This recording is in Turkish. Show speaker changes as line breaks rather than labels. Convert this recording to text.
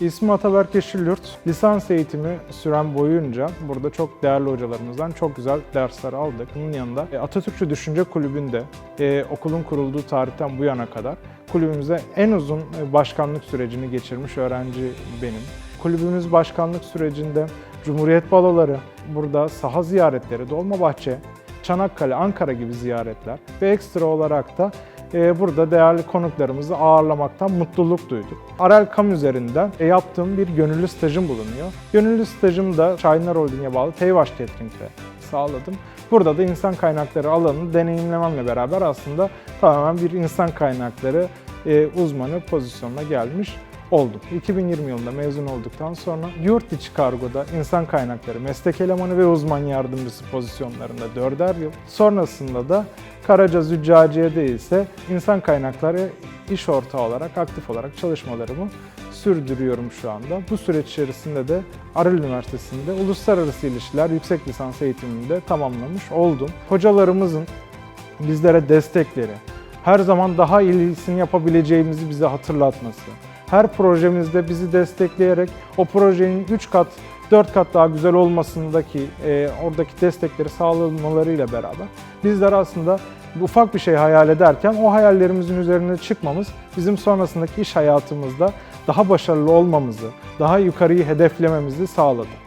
İsmim Ataberk Yeşilyurt. Lisans eğitimi süren boyunca burada çok değerli hocalarımızdan çok güzel dersler aldık. Bunun yanında e, Atatürkçü Düşünce Kulübü'nde e, okulun kurulduğu tarihten bu yana kadar kulübümüze en uzun e, başkanlık sürecini geçirmiş öğrenci benim. Kulübümüz başkanlık sürecinde Cumhuriyet Baloları, burada saha ziyaretleri, Dolmabahçe, Çanakkale, Ankara gibi ziyaretler ve ekstra olarak da burada değerli konuklarımızı ağırlamaktan mutluluk duyduk. Arel Kam üzerinden e, yaptığım bir gönüllü stajım bulunuyor. Gönüllü stajımı da Şahinler Holding'e bağlı Teyvaş Catering'de sağladım. Burada da insan kaynakları alanını deneyimlememle beraber aslında tamamen bir insan kaynakları e, uzmanı pozisyonuna gelmiş oldum. 2020 yılında mezun olduktan sonra yurt içi kargoda insan kaynakları meslek elemanı ve uzman yardımcısı pozisyonlarında 4'er yıl. Sonrasında da Karaca Züccaciye'de ise insan kaynakları iş ortağı olarak aktif olarak çalışmalarımı sürdürüyorum şu anda. Bu süreç içerisinde de Arel Üniversitesi'nde Uluslararası İlişkiler Yüksek Lisans eğitimini de tamamlamış oldum. Hocalarımızın bizlere destekleri, her zaman daha iyisini yapabileceğimizi bize hatırlatması, her projemizde bizi destekleyerek o projenin 3 kat, 4 kat daha güzel olmasındaki e, oradaki destekleri sağlamalarıyla beraber bizler aslında ufak bir şey hayal ederken o hayallerimizin üzerine çıkmamız bizim sonrasındaki iş hayatımızda daha başarılı olmamızı, daha yukarıyı hedeflememizi sağladı.